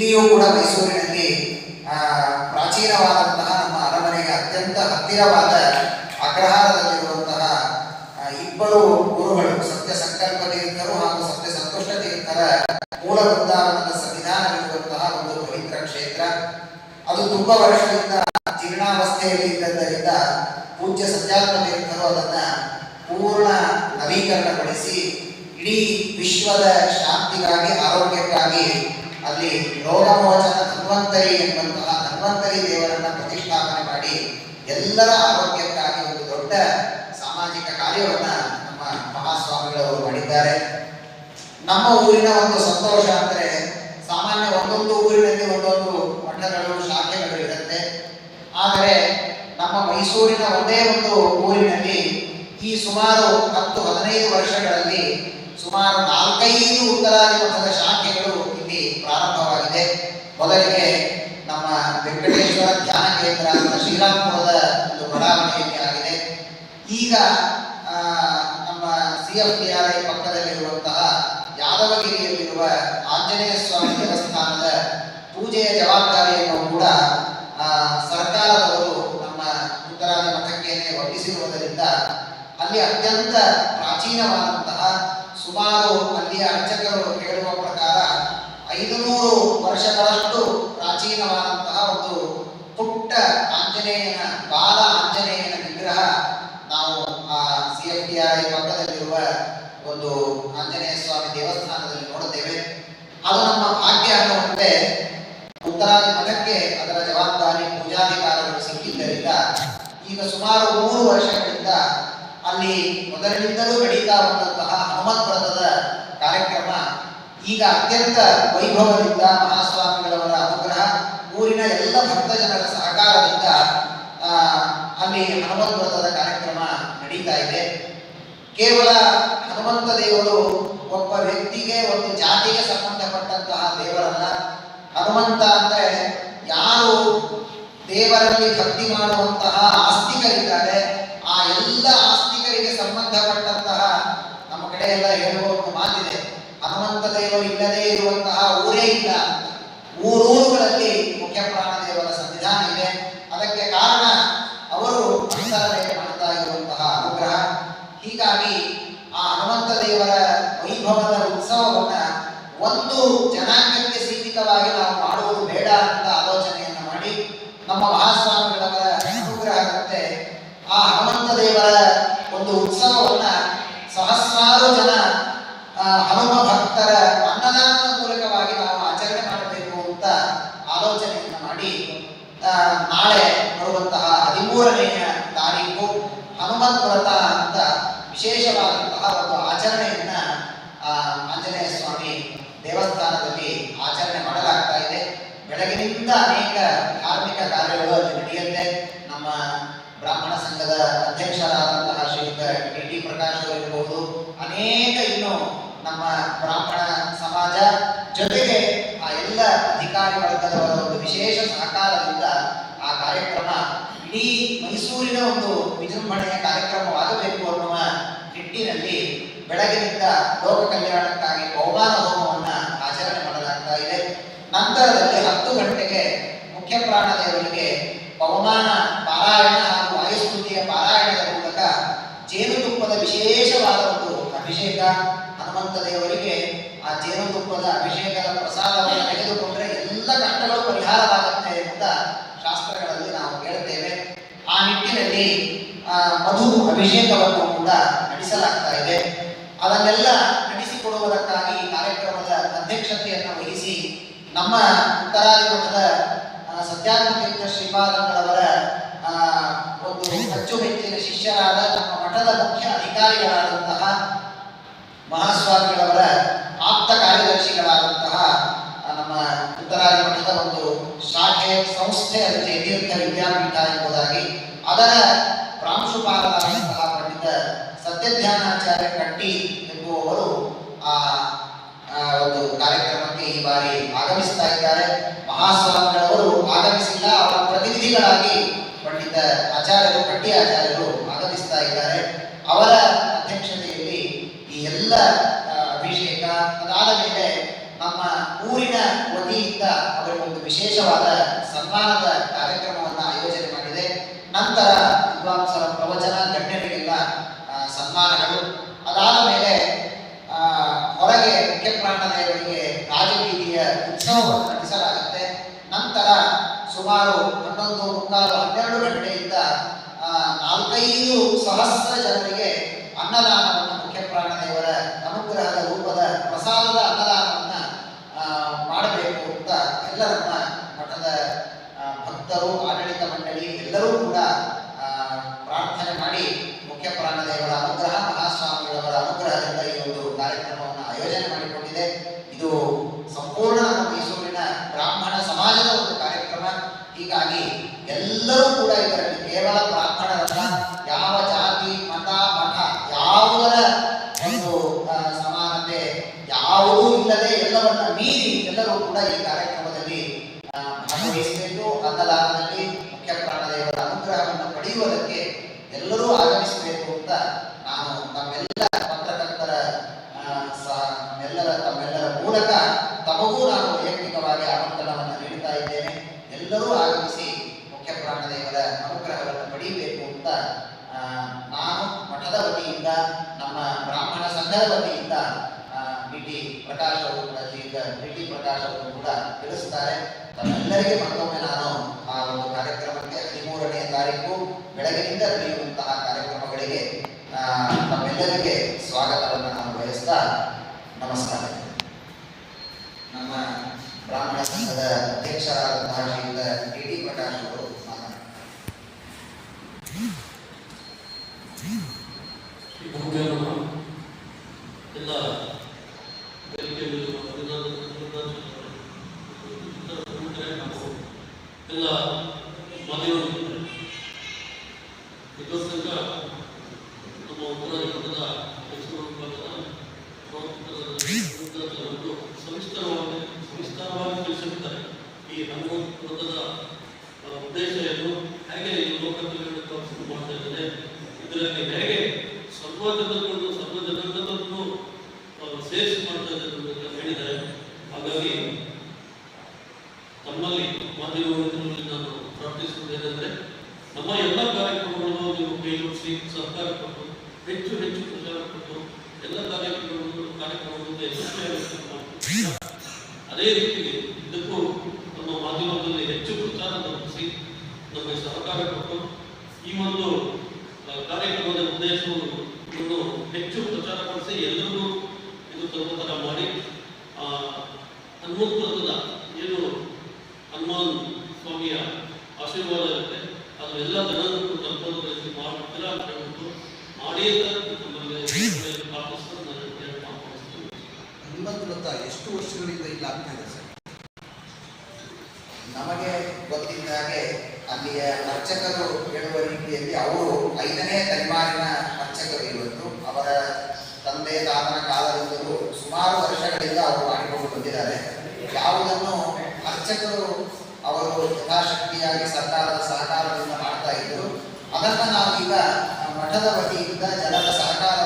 ಇಲ್ಲಿಯೂ ಕೂಡ ಮೈಸೂರಿನಲ್ಲಿ ಪ್ರಾಚೀನವಾದಂತಹ ನಮ್ಮ ಅರಮನೆಗೆ ಅತ್ಯಂತ ಹತ್ತಿರವಾದ ಅಗ್ರಹಾರದಲ್ಲಿರುವಂತಹ ಇಬ್ಬರು ಗುರುಗಳು, ಸತ್ಯ ಸಂಕಲ್ಪ ತೀರ್ಥರು ಹಾಗೂ ಸತ್ಯ ಸಂತುಷ್ಟ ತೀರ್ಥರ ಮೂಲ ವೃಂದಾವನದ ಸನ್ನಿಧಾನವಿರುವಂತಹ ಒಂದು ಪವಿತ್ರ ಕ್ಷೇತ್ರ. ಅದು ತುಂಬಾ ವರ್ಷದಿಂದ ಜೀರ್ಣಾವಸ್ಥೆಯಲ್ಲಿ ಇದ್ದದ್ದರಿಂದ ಪೂಜ್ಯ ಸತ್ಯಾತ್ಮ ತೀರ್ಥರು ಅದನ್ನ ಪೂರ್ಣ ನವೀಕರಣಗೊಳಿಸಿ, ಇಡೀ ವಿಶ್ವದ ಶಾಂತಿಗಾಗಿ, ಆರೋಗ್ಯಕ್ಕಾಗಿ ಅಲ್ಲಿ ರೋಗಮೋಚನ ಧನ್ವಂತರಿ ಎಂಬಂತಹ ಧನ್ವಂತರಿ ದೇವರನ್ನ ಪ್ರತಿಷ್ಠಾಪನೆ ಮಾಡಿ ಎಲ್ಲರ ಆರೋಗ್ಯಕ್ಕಾಗಿ ಒಂದು ದೊಡ್ಡ ಸಾಮಾಜಿಕ ಕಾರ್ಯವನ್ನ ನಮ್ಮ ಮಹಾಸ್ವಾಮಿಗಳವರು ಮಾಡಿದ್ದಾರೆ. ನಮ್ಮ ಊರಿನ ಒಂದು ಸಂತೋಷ ಅಂದ್ರೆ ಸಾಮಾನ್ಯ ಒಂದೊಂದು ಊರಿನಲ್ಲಿ ಒಂದೊಂದು ಮಠಗಳು ಶಾಖೆಗಳು ಇರುತ್ತೆ. ಆದರೆ ನಮ್ಮ ಮೈಸೂರಿನ ಒಂದೇ ಒಂದು ಊರಿನಲ್ಲಿ ಈ ಸುಮಾರು ಹತ್ತು, ಹದಿನೈದು ವರ್ಷಗಳಲ್ಲಿ ಸುಮಾರು ನಾಲ್ಕೈದು ಉತ್ತರಾದಿ ಮಠದ ಶಾಖೆಗಳು ಪ್ರಾರಂಭವಾಗಿದೆ ಮೊದಲಿಗೆ ನಮ್ಮ ವೆಂಕಟೇಶ್ವರ ಧ್ಯಾನ ಕೇಂದ್ರ ಅಂತ ಶ್ರೀರಾಮಪುರದ ಒಂದು ಬಡಾವಣೆಯಲ್ಲಿ ಆಗಿದೆ. ಈಗ ನಮ್ಮ ಸಿ ಎಫ್ ಐ ಪಕ್ಕದಲ್ಲಿರುವಂತಹ ಯಾದವಗಿರಿಯಲ್ಲಿರುವ ಆಂಜನೇಯ ಸ್ವಾಮಿ ದೇವಸ್ಥಾನದ ಪೂಜೆಯ ಜವಾಬ್ದಾರಿಯನ್ನು ಕೂಡ ಸರ್ಕಾರದವರು ನಮ್ಮ ಉತ್ತರಾದ ಮಠಕ್ಕೆ ವಹಿಸಿರುವುದರಿಂದ ಅಲ್ಲಿ ಅತ್ಯಂತ ಪ್ರಾಚೀನವಾದಂತಹ ಸುಮಾರು ಅಲ್ಲಿಯ ಅರ್ಚಕರು ಹೇಳುವ ಪ್ರಕಾರ ಐದುನೂರು ವರ್ಷಗಳಷ್ಟು ಪ್ರಾಚೀನವಾದಂತಹ ಒಂದು ಪುಟ್ಟ ಆಂಜನೇಯನ, ಬಾಲ ಆಂಜನೇಯನ ವಿಗ್ರಹ ನಾವು ಆ ಸಿ ಎಫ್ ಟಿ ಐ ಪಕ್ಕದಲ್ಲಿರುವ ಒಂದು ಆಂಜನೇಯ ಸ್ವಾಮಿ ದೇವಸ್ಥಾನದಲ್ಲಿ ನೋಡುತ್ತೇವೆ. ಅದು ನಮ್ಮ ಭಾಗ್ಯ ಅನ್ನುವಂತೆ ಉತ್ತರಾದಿ ಮಠಕ್ಕೆ ಅದರ ಜವಾಬ್ದಾರಿ ಪೂಜಾಧಿಕಾರಗಳು ಸಿಕ್ಕಿದ್ದರಿಂದ ಈಗ ಸುಮಾರು ಮೂರು ವರ್ಷಗಳಿಂದ ಅಲ್ಲಿ ಮೊದಲಿನಿಂದಲೂ ನಡೀತಾ ಬಂದಂತಹ ಹನುಮತ್ ವ್ರತದ ಕಾರ್ಯಕ್ರಮ ಈಗ ಅತ್ಯಂತ ವೈಭವದಿಂದ ಮಹಾಸ್ವಾಮಿಗಳವರ ಅನುಗ್ರಹ, ಊರಿನ ಎಲ್ಲ ಭಕ್ತ ಜನರ ಸಹಕಾರದಿಂದ ಅಲ್ಲಿ ಹನುಮತ್ ವ್ರತದ ಕಾರ್ಯಕ್ರಮ ನಡೀತಾ ಇದೆ. ಕೇವಲ ಹನುಮಂತ ದೇವರು ಒಬ್ಬ ವ್ಯಕ್ತಿಗೆ, ಒಂದು ಜಾತಿಗೆ ಸಂಬಂಧಪಟ್ಟಂತಹ ದೇವರಲ್ಲ. ಹನುಮಂತ ಅಂದ್ರೆ ಯಾರು ದೇವರಲ್ಲಿ ಭಕ್ತಿ ಮಾಡುವಂತಹ ಆಸ್ತಿಕರಿದ್ದಾರೆ ಆ ಎಲ್ಲ ಆಸ್ತಿಕರಿಗೆ ಸಂಬಂಧಪಟ್ಟಂತಹ ನಮ್ಮ ಕಡೆ ಎಲ್ಲ ಹೇಳುವ ಒಂದು ಮಾತಿದೆ. ಹನುಮಂತ ದೇವರು ಇಲ್ಲದೆ ಇರುವಂತಹ ಊರೇ ಇಲ್ಲ. ಊರೂರುಗಳಲ್ಲಿ ಮುಖ್ಯ ಪ್ರಾಣ ದೇವರ ಸಂವಿಧಾನ ಇದೆ ಅದಕ್ಕೆ ಕಾರಣ ಅವರು ಮಾಡ್ತಾ ಇರುವಂತಹ ಅನುಗ್ರಹ ಹೀಗಾಗಿ ಆ ಹನುಮಂತ ದೇವರ ವೈಭವದ ಉತ್ಸವವನ್ನ ಒಂದು ಜನಾಂಗಕ್ಕೆ ಸೀಮಿತವಾಗಿ ನಾವು ಮಾಡುವುದು ಬೇಡ ಅಂತ ಆಲೋಚನೆಯನ್ನು ಮಾಡಿ ನಮ್ಮ ಮಹಾಸ್ವಾಮಿಗಳವರ ಅನುಗ್ರಹದಂತೆ ಆ ಹನುಮಂತ ದೇವರ ಒಂದು ಉತ್ಸವವನ್ನ ಸಹಸ್ರಾರು ಜನ ಹನುಮ ಭಕ್ತರ ಅನ್ನದಾನದ ಮೂಲಕವಾಗಿ ನಾವು ಆಚರಣೆ ಮಾಡಬೇಕು ಅಂತ ಆಲೋಚನೆಯನ್ನ ಮಾಡಿ ಆ, ನಾಳೆ ಬರುವಂತಹ ಹದಿಮೂರನೆಯ ತಾರೀಕು ಹನುಮಂತ ವ್ರತ ಅಂತ ವಿಶೇಷವಾದಂತಹ ಒಂದು ಆಚರಣೆಯನ್ನ ಆ, ಆಂಜನೇಯ ಸ್ವಾಮಿ ದೇವಸ್ಥಾನದಲ್ಲಿ ಆಚರಣೆ ಮಾಡಲಾಗ್ತಾ ಇದೆ ಬೆಳಗಿನಿಂದ ಅನೇಕ ಧಾರ್ಮಿಕ ಕಾರ್ಯಗಳು ಅಲ್ಲಿ ನಡೆಯುತ್ತೆ. ನಮ್ಮ ಬ್ರಾಹ್ಮಣ ಸಂಘದ ಅಧ್ಯಕ್ಷರಾದಂತಹ ಶ್ರೀಯುತ ಡಿ ಟಿ ಪ್ರಕಾಶ್ ಇರಬಹುದು ಅನೇಕ ಇನ್ನು ನಮ್ಮ ಬ್ರಾಹ್ಮಣ ಸಮಾಜ ಜೊತೆಗೆ ಆ ಎಲ್ಲ ಅಧಿಕಾರಿ ವರ್ಗದವರ ಒಂದು ವಿಶೇಷ ಸಹಕಾರದಿಂದ ಆ ಕಾರ್ಯಕ್ರಮ ಇಡೀ ಮೈಸೂರಿನ ಒಂದು ವಿಜೃಂಭಣೆಯ ಕಾರ್ಯಕ್ರಮವಾಗಬೇಕು ಅನ್ನುವ ನಿಟ್ಟಿನಲ್ಲಿ ಬೆಳಗಿನಿಂದ ಲೋಕ ಕಲ್ಯಾಣಕ್ಕಾಗಿ ಬಹುಮಾನ ಹೋಮವನ್ನು ಆಚರಣೆ ಮಾಡಲಾಗ್ತಾ ಇದೆ. ನಂತರದಲ್ಲಿ ಮುಖ್ಯ ಪ್ರಾಣ ದೇವರಿಗೆ ಪವಮಾನ ಪಾರಾಯಣ ಹಾಗೂ ವಾಯುಸ್ತುತಿಯ ಪಾರಾಯಣದ ಮೂಲಕ ಜೇನುತುಪ್ಪದ ವಿಶೇಷವಾದ ಒಂದು ಅಭಿಷೇಕ ಹನುಮಂತ ದೇವರಿಗೆ ಆ ಜೇನುತುಪ್ಪದ ಅಭಿಷೇಕದ ಪ್ರಸಾದವನ್ನು ತೆಗೆದುಕೊಂಡ್ರೆ ಎಲ್ಲ ಕಷ್ಟಗಳು ಪರಿಹಾರವಾಗುತ್ತೆ ಅಂತ ಶಾಸ್ತ್ರಗಳಲ್ಲಿ ನಾವು ಹೇಳುತ್ತೇವೆ ಆ ನಿಟ್ಟಿನಲ್ಲಿ ಮಧು ಅಭಿಷೇಕವನ್ನು ಕೂಡ ನಡೆಸಲಾಗ್ತಾ ಇದೆ. ಅದನ್ನೆಲ್ಲ ನಡೆಸಿಕೊಡುವುದಕ್ಕಾಗಿ ಕಾರ್ಯಕ್ರಮದ ಅಧ್ಯಕ್ಷತೆಯನ್ನು ವಹಿಸಿ ನಮ್ಮ ಉತ್ತರಾದಿ ಸತ್ಯಾಗ್ರಹ ಶ್ರೀಪಾದಂಗಳವರ ಒಂದು ಅಚ್ಚುಮೆಚ್ಚಿನ ಶಿಷ್ಯರಾದ ನಮ್ಮ ಮಠದ ಮುಖ್ಯ ಅಧಿಕಾರಿಗಳಾದಂತಹ ಮಹಾಸ್ವಾಮಿಗಳವರ ಆಪ್ತ ಕಾರ್ಯದರ್ಶಿಗಳಾದಂತಹ ನಮ್ಮ ಉತ್ತರಾಜ ಮಠದ ಒಂದು ಶಾಖೆ, ಸಂಸ್ಥೆ ಅದಕ್ಕೆ ತೀರ್ಥ ವಿದ್ಯಾಪೀಠ ಎಂಬುದಾಗಿ ಅದರ ಪ್ರಾಂಶುಪಾಲರಾದಂತಹ ಪಂಡಿತ ಸತ್ಯಧ್ಯಾನಾಚಾರ್ಯ ಕಟ್ಟಿ ಎಂಬುವವರು ಆ ಒಂದು ಕಾರ್ಯಕ್ರಮಕ್ಕೆ ಈ ಬಾರಿ ಆಗಮಿಸ್ತಾ ಇದ್ದಾರೆ. ಮಹಾಸ್ವಾಮಿಗಳವರು ಆಗಮಿಸಿಲ್ಲ. ಅವರ ಪ್ರತಿನಿಧಿಗಳಾಗಿ ಪಂಡಿತ ಆಚಾರ್ಯರು ಪಟ್ಟಿ ಆಚಾರ್ಯರು ಆಗಮಿಸ್ತಾ ಇದ್ದಾರೆ. ಅವರ ಅಧ್ಯಕ್ಷತೆಯಲ್ಲಿ ಈ ಎಲ್ಲ ಅಭಿಷೇಕ ಅದಾದ ಮೇಲೆ ನಮ್ಮ ಊರಿನ ವತಿಯಿಂದ ಅವರಿಗೆ ಒಂದು ವಿಶೇಷವಾದ ಸನ್ಮಾನದ ಕಾರ್ಯಕ್ರಮವನ್ನು ಆಯೋಜನೆ ಮಾಡಿದೆ. ನಂತರ ವಿದ್ವಾಂಸರ ಪ್ರವಚನ ಗಣ್ಯರಿಗೆಲ್ಲ ಆ, ಸನ್ಮಾನಗಳು ಅದಾದ ಮೇಲೆ ಆ, ಹೊರಗೆ ಮುಖ್ಯ ಪ್ರಾಣದೇವರಿಗೆ ರಾಜಬೀದಿಯ ಉತ್ಸವವನ್ನು ನಡೆಸಲಾಗುತ್ತೆ ನಂತರ ಸುಮಾರು ಹನ್ನೊಂದು ಮುಕ್ಕಾಲು ಹನ್ನೆರಡು ಗಂಟೆಯಿಂದ ಆ, ನಾಲ್ಕೈದು ಸಹಸ್ರ ಜನರಿಗೆ ಅನ್ನದಾನವನ್ನು ಮುಖ್ಯ ಪ್ರಾಣದೇವರ ಅನುಗ್ರಹದ ರೂಪದ ಪ್ರಸಾದದ ಅನ್ನದಾನವನ್ನ ಆ, ಮಾಡಬೇಕು ಅಂತ ಎಲ್ಲ ನಮ್ಮ ಮಠದ ಆ, ಭಕ್ತರು ಆಡಳಿತ ಮಂಡಳಿ ಎಲ್ಲರೂ ಕೂಡ ಆ, ಪ್ರಾರ್ಥನೆ ಮಾಡಿ ಮುಖ್ಯ ಪ್ರಾಣದೇವರ ಅನುಗ್ರಹ ಮಹಾಸ್ವಾಮಿಗಳವರ ಅನುಗ್ರಹದಿಂದ ಈ ಒಂದು ಕಾರ್ಯಕ್ರಮವನ್ನು ಆಯೋಜನೆ ಮಾಡಿಕೊಂಡಿದೆ ಇದು ಸಂಪೂರ್ಣ ನಮ್ಮ ಮೈಸೂರಿನ ಬ್ರಾಹ್ಮಣ ಸಮಾಜದ ಒಂದು ಕಾರ್ಯಕ್ರಮ ಹೀಗಾಗಿ ಎಲ್ಲರೂ ಕೂಡ ಇದರಲ್ಲಿ ಕೇವಲ ಬ್ರಾಹ್ಮಣರಲ್ಲ ಯಾವ ಜಾತಿ ಮತ ಮಠ ಯಾವುದರ ಒಂದು ಆ, ಸಮಾನತೆ ಯಾವುದೂ ಇಲ್ಲದೆ ಎಲ್ಲವನ್ನ ಮೀರಿ ಎಲ್ಲರೂ ಕೂಡ ಈ ಕಾರ್ಯಕ್ರಮದಲ್ಲಿ ಭಾಗವಹಿಸಬೇಕು. ಅನ್ನದಾನದಲ್ಲಿ ಮುಖ್ಯ ಪ್ರಾಣದೇವರ ಅನುಗ್ರಹವನ್ನು ಪಡೆಯುವುದಕ್ಕೆ ಎಲ್ಲರೂ ಆಗಮಿಸಬೇಕು ಅಂತ ನಾನು ತಮ್ಮೆಲ್ಲ ಪತ್ರಕರ್ತರ ಎಲ್ಲರ, ತಮ್ಮೆಲ್ಲರ ಮೂಲಕ ತಮಗೂ ನಾನು ವೈಯಕ್ತಿಕವಾಗಿ ಆಮಂತ್ರಣವನ್ನು ನೀಡ್ತಾ ಇದ್ದೇನೆ. ಎಲ್ಲರೂ ಆಗಮಿಸಿ ಮುಖ್ಯ ಪ್ರಾಣದೇವರ ಅನುಗ್ರಹವನ್ನು ಪಡೆಯಬೇಕು ಅಂತ ಆ, ನಾನು ಮಠದ ವತಿಯಿಂದ ನಮ್ಮ ಬ್ರಾಹ್ಮಣ ಸಂಘದ ವತಿಯಿಂದ ಬಿ ಟಿ ಪ್ರಕಾಶ್ ಅವರು ಕೂಡ ಬಿ ಟಿ ಪ್ರಕಾಶ್ ಅವರು ಕೂಡ ತಿಳಿಸ್ತಾರೆ. ತಮ್ಮೆಲ್ಲರಿಗೆ ಮತ್ತೊಮ್ಮೆ ನಾನು ಆ ಒಂದು ಕಾರ್ಯಕ್ರಮಕ್ಕೆ ಹದಿಮೂರನೇ ತಾರೀಕು ಬೆಳಗಿನಿಂದ ನಡೆಯುವಂತಹ ಕಾರ್ಯಕ್ರಮಗಳಿಗೆ ತಮ್ಮೆಲ್ಲರಿಗೆ ಸ್ವಾಗತವನ್ನು ನಾನು ಬಯಸ್ತಾ ನಮಸ್ಕಾರ. ನಮ್ಮ ಬ್ರಾಹ್ಮಣ ಸಂಘದ ಅಧ್ಯಕ್ಷರಾದಂತಹ ಶ್ರೀಯುತ ಡಿ ಟಿ ಪ್ರಕಾಶ್ ಅವರು ಮಾತನಾಡ್ತಾರೆ ಬಹುಜನರು ಎಲ್ಲ ವೇದಿಕೆಯಲ್ಲಿರುವ ಅಭಿನಂದನೆ- ಅಭಿನಂದನೆಗಳು. ಇತರ ಪ್ರಮುಖರೇ ನಾವು ಮಾಧ್ಯಮ ವಿದ್ವತ್ಸಂಘ ನಮ್ಮ ಉತ್ತರ ಕನ್ನಡದ ಮೈಸೂರು ಒಂದು ಸವಿಸ್ತಾರವಾಗಿ ಸವಿಸ್ತಾರವಾಗಿ ತಿಳಿಸಿರುತ್ತಾರೆ ಈ ಉದ್ದೇಶ ಏನು ಹೇಗೆ ಲೋಕ ಮಾಡ್ತಾ ಇದ್ದಾರೆ ಇದರಲ್ಲಿ ಹೇಗೆ ಸರ್ವ ಜನರನ್ನು ಸರ್ವ ಜನರನ್ನು ಮಾಡ್ತಾ ಹಾಗಾಗಿ ತಮ್ಮಲ್ಲಿ ಮಾಧ್ಯಮಗಳಲ್ಲಿ ನಾನು ಪ್ರಾರ್ಥಿಸುವುದೇನೆಂದರೆ ನಮ್ಮ ಎಲ್ಲ ಕಾರ್ಯಕ್ರಮಗಳನ್ನು ನೀವು ಕೈಗೊಳಿಸಿ ಸಹಕಾರ ಕೊಟ್ಟು ಹೆಚ್ಚು ಹೆಚ್ಚು ಪ್ರಚಾರ ಕೊಟ್ಟು ಎಲ್ಲ ಕಾರ್ಯಕ್ರಮಗಳು ಕಾರ್ಯಕ್ರಮಗಳನ್ನು ಯಶಸ್ವಿಯಾಗಿ. ಅದೇ ರೀತಿ ಇದಕ್ಕೂ ನಮ್ಮ ಮಾಧ್ಯಮದಲ್ಲಿ ಹೆಚ್ಚು ಪ್ರಚಾರ ನಡೆಸಿ ನಮಗೆ ಸಹಕಾರ ಕೊಟ್ಟು ಈ ಒಂದು ಕಾರ್ಯಕ್ರಮದ ಉದ್ದೇಶವನ್ನು ಹೆಚ್ಚು ಪ್ರಚಾರ ಪ್ರಚಾರಪಡಿಸಿ ಎಲ್ಲರೂ ಇದು ತಲುಪೋ ಥರ ಮಾಡಿ ಆ, ಹನುಮಂತದ ಏನು ಹನುಮಾನ್ ಸ್ವಾಮಿಯ ಆಶೀರ್ವಾದ ಇರುತ್ತೆ ಅದು ಎಲ್ಲ ಜನರನ್ನು ತಲುಪೋದು ರೀತಿ ಮಾಡ್ತೀರಾ ಅಂತ ಹೇಳ್ಬಿಟ್ಟು ಮಾಡಿಯೇ ಎಷ್ಟು ವರ್ಷಗಳಿಂದ ಇಲ್ಲ ಅಂತ ಸರ್? ನಮಗೆ ಗೊತ್ತಿದ್ದ ಹಾಗೆ ಅಲ್ಲಿಯ ಅರ್ಚಕರು ಹೇಳುವ ರೀತಿಯಲ್ಲಿ ಅವರು ಐದನೇ ತಲೆಮಾರಿನ ಅರ್ಚಕರು ಇವತ್ತು. ಅವರ ತಂದೆ, ತಾತನ ಕಾಲದಿಂದಲೂ ಸುಮಾರು ವರ್ಷಗಳಿಂದ ಅವರು ಮಾಡಿಕೊಂಡು ಬಂದಿದ್ದಾರೆ. ಯಾವುದನ್ನು ಅರ್ಚಕರು ಅವರು ಯಥಾಶಕ್ತಿಯಾಗಿ ಸರ್ಕಾರದ ಸಹಕಾರದಿಂದ ಮಾಡ್ತಾ ಇದ್ರು. ಅದನ್ನ ನಾವೀಗ ಮಠದ ವತಿಯಿಂದ ಜನರ ಇದ್ದೇವೆ